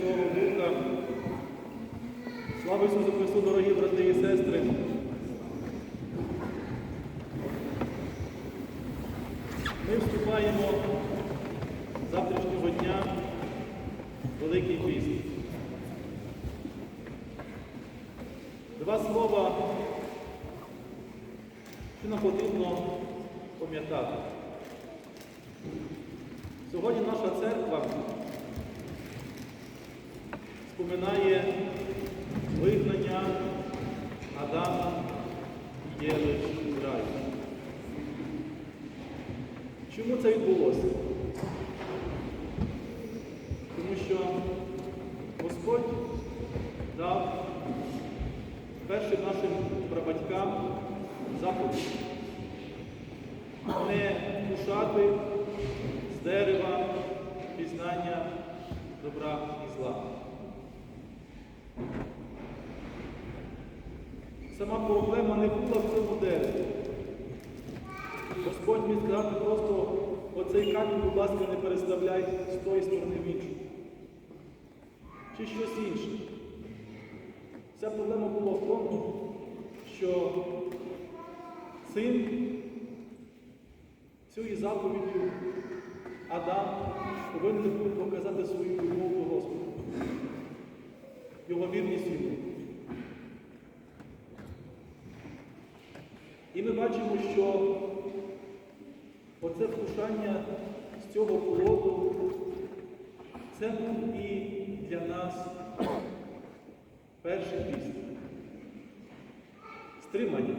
Святого Духа. Слава Ісусу Христу, дорогі брати і сестри. Ми вступаємо завтрашнього дня в Великий піст. Два слова, що нам потрібно пам'ятати. Сьогодні наша церква споминає вигнання Адама і Єви з раю. Чому це відбулося? Тому що Господь дав першим нашим прабатькам заповідь не кушати з дерева пізнання добра і зла. Сама проблема не була в цьому дереві. Господь міг сказати просто оцей камінь, будь ласка, не переставляй з тої сторони в іншу. Чи щось інше. Вся проблема була в тому, що син цією заповіддю Адам повинен був показати свою любов до Господа, його вірність йому. І ми бачимо, що оце вкушання з цього плоду, це був і для нас перший піст. Стримання.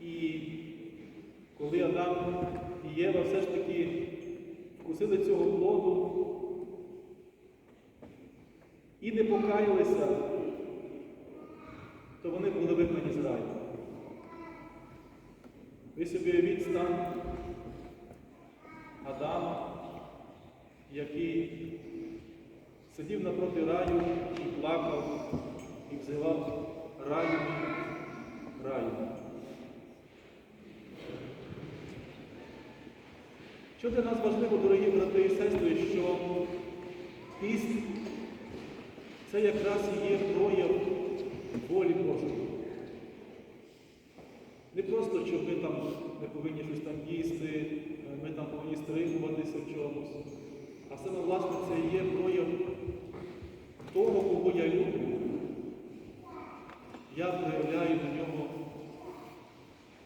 І коли Адам і Єва все ж таки вкусили цього плоду і не покаялися, то вони були вигнані з раю. Ви собі уявіть стан Адама, який сидів напроти раю і плакав, і взивав раю, раю. Що для нас важливо, дорогі брати і сестри, що піст це якраз і є прояв волі Божої. Не просто, що ми не повинні щось там їсти, ми там повинні стримуватися в чомусь. А саме, власне, це є прояв того, кого я люблю. Я проявляю до нього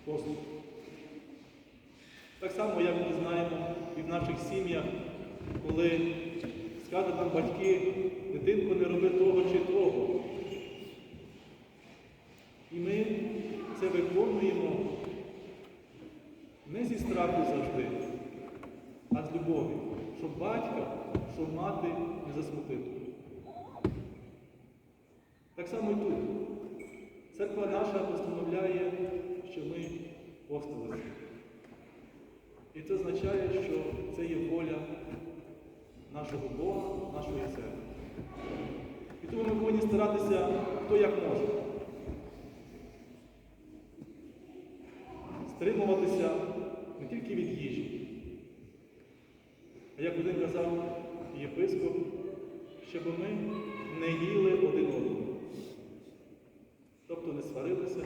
послуг. Так само, як ми знаємо і в наших сім'ях, коли скажуть нам батьки, дитинко, не роби того чи того. І ми це виконуємо зі страху завжди, а з любові, щоб батька, щоб мати не засмутити. Так само і тут. Церква наша постановляє, що ми постилися. І це означає, що це є воля нашого Бога, нашої церкви. І тому ми повинні старатися, хто як може. Стримуватися не тільки від їжі, а як один казав єпископ, щоб ми не їли один одного. Тобто не сварилися,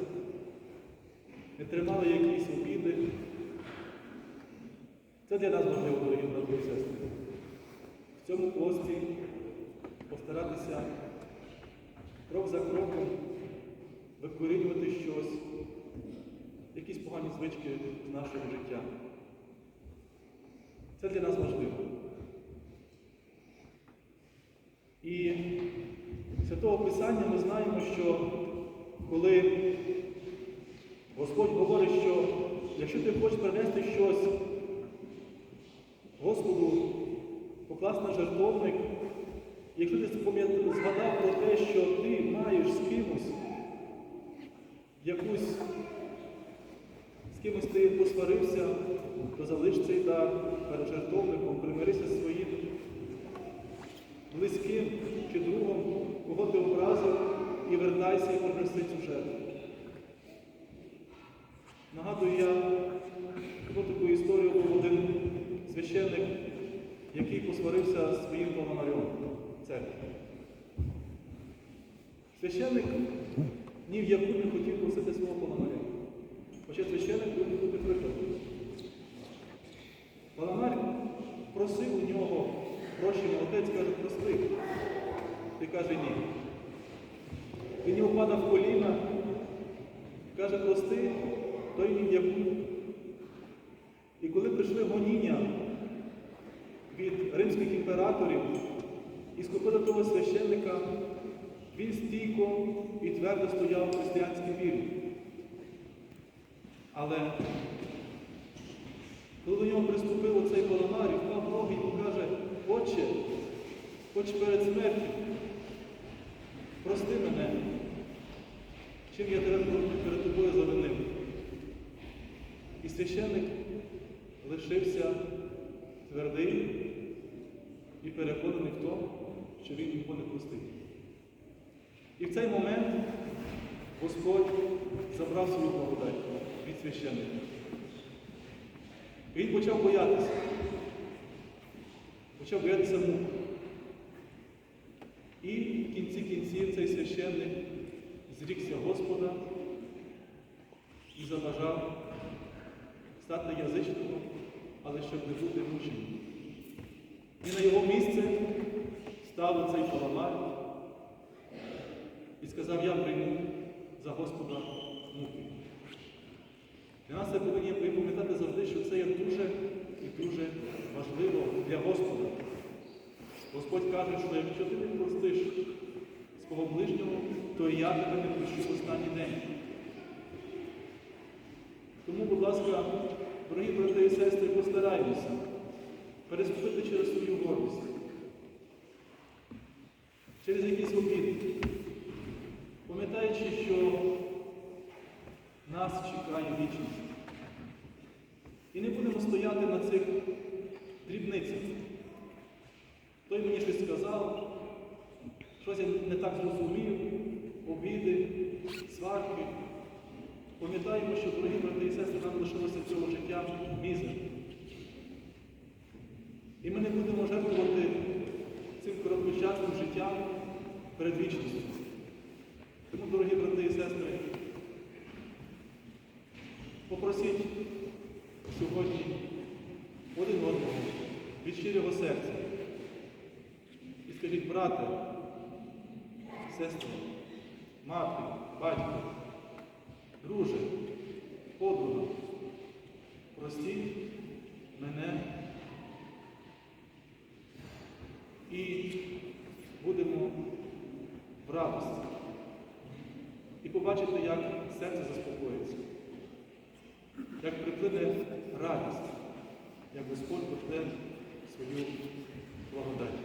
не тримали якісь обіди. Це для нас важливо, дорогі брати і сестри. В цьому пості постаратися крок за кроком викорінювати щось, погані звички з нашого життя. Це для нас важливо. І Святого Писання ми знаємо, що коли Господь говорить, що якщо ти хочеш принести щось Господу, покласти на жертовник, якщо ти згадав про те, що ти маєш з кимось якусь, з кимось ти посварився, то залиш цей дар перед жертовником, примирися зі своїм близьким чи другом, кого ти образив, і вертайся і принеси цю жертву. Нагадую я про таку історію був один священник, який посварився з своїм пономарем церкви. Священник ні в яку не хотів просити свого пономаря. Хоча священник повинен бути прикладом. Пономар просив у нього прощення, отець каже, прости. Ти каже, ні. Він його падав в коліна, каже, прости, той ні в яку. І коли прийшли гоніння від римських імператорів і схопили того священника, він стійко і твердо стояв у християнській вірі. Але коли до нього приступив оцей паламар впав ноги і каже, Отче, хоч перед смертю, прости мене, чим я тебе перед тобою завинив. І священник лишився твердий і переконаний в тому, що він його не простив. І в цей момент Господь забрав свою благодать від священника. Він почав боятися. Почав боятися мук. І в кінці кінців цей священник зрікся Господа і забажав стати язичником, але щоб не бути мученим. І на його місце став цей паламар і сказав, я прийму за Господа муки. Для нас це повинні ви пам'ятати завжди, що це є дуже і дуже важливо для Господа. Господь каже, що якщо ти не простиш свого ближнього, то і я тебе не прощу в останній день. Тому, будь ласка, дорогі брати і сестри, постараймося переступити через свою гордість, через якісь обіди, пам'ятаючи, що нас чекає вічність. І не будемо стояти на цих дрібницях. Той мені щось сказав, щось я не так зрозумів, обіди, сварки. Пам'ятаємо, що, дорогі брати і сестри, нам лишилося цього життя мізер. І ми не будемо жертвувати цим короткочасним життям перед вічністю. Тому, дорогі брати і сестри, попросіть сьогодні один одного від щирого серця. І скажіть, брате, сестри, мати, батько, друже, подруга, простіть мене і будемо в радості. І побачите, як серце заспокоїться, як приплине радість, як Господь пошле свою благодать.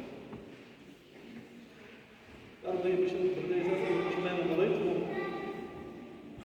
Зараз ми починаємо молитву.